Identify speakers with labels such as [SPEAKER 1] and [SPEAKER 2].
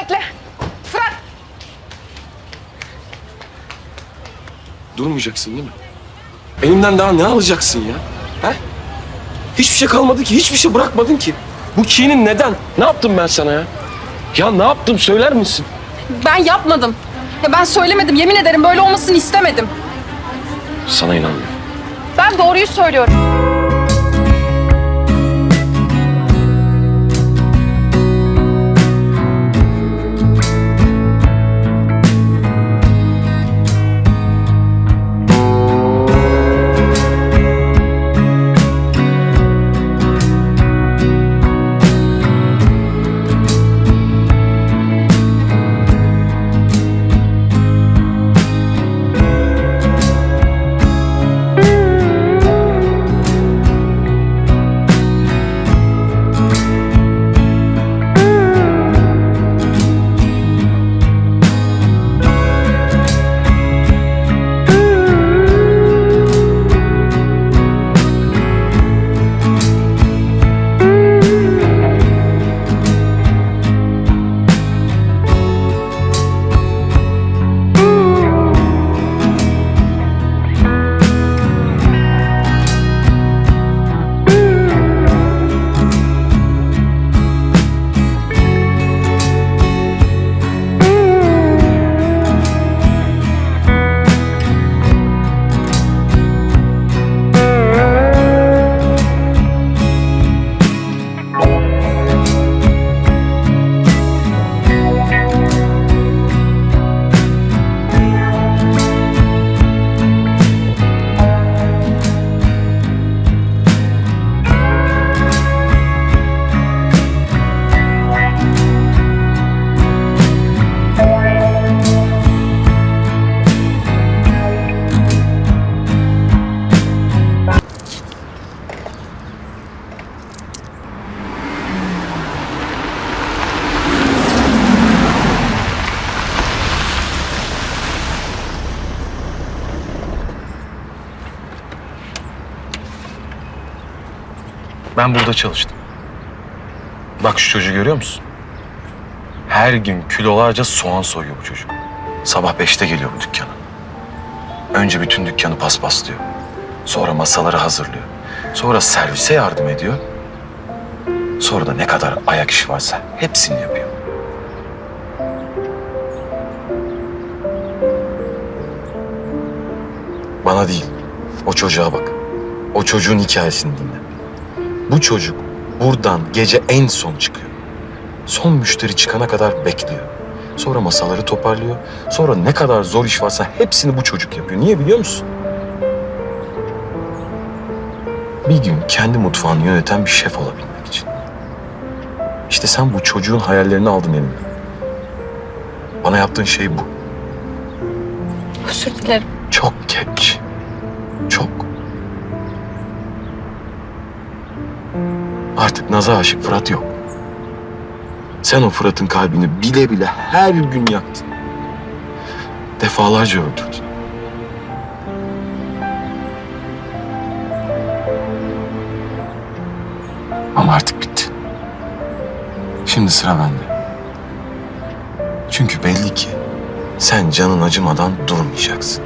[SPEAKER 1] bekle. Fırat.
[SPEAKER 2] Durmayacaksın değil mi? Elimden daha ne alacaksın ya? He? Hiçbir şey kalmadı ki, hiçbir şey bırakmadın ki. Bu kinin neden? Ne yaptım ben sana ya? Ya ne yaptım söyler misin?
[SPEAKER 1] Ben yapmadım. Ya ben söylemedim. Yemin ederim böyle olmasını istemedim.
[SPEAKER 2] Sana inanmıyorum.
[SPEAKER 1] Ben doğruyu söylüyorum.
[SPEAKER 3] Ben burada çalıştım. Bak şu çocuğu görüyor musun? Her gün kilolarca soğan soyuyor bu çocuk. Sabah beşte geliyor bu dükkana. Önce bütün dükkanı paspaslıyor. Sonra masaları hazırlıyor. Sonra servise yardım ediyor. Sonra da ne kadar ayak işi varsa hepsini yapıyor. Bana değil, o çocuğa bak. O çocuğun hikayesini dinle. Bu çocuk buradan gece en son çıkıyor. Son müşteri çıkana kadar bekliyor. Sonra masaları toparlıyor. Sonra ne kadar zor iş varsa hepsini bu çocuk yapıyor. Niye biliyor musun? Bir gün kendi mutfağını yöneten bir şef olabilmek için. İşte sen bu çocuğun hayallerini aldın elinden. Bana yaptığın şey bu.
[SPEAKER 1] Özür dilerim.
[SPEAKER 3] Çok geç. Çok. Artık Naz'a aşık Fırat yok. Sen o Fırat'ın kalbini bile bile her gün yaktın. Defalarca öldürdün. Ama artık bitti. Şimdi sıra bende. Çünkü belli ki sen canın acımadan durmayacaksın.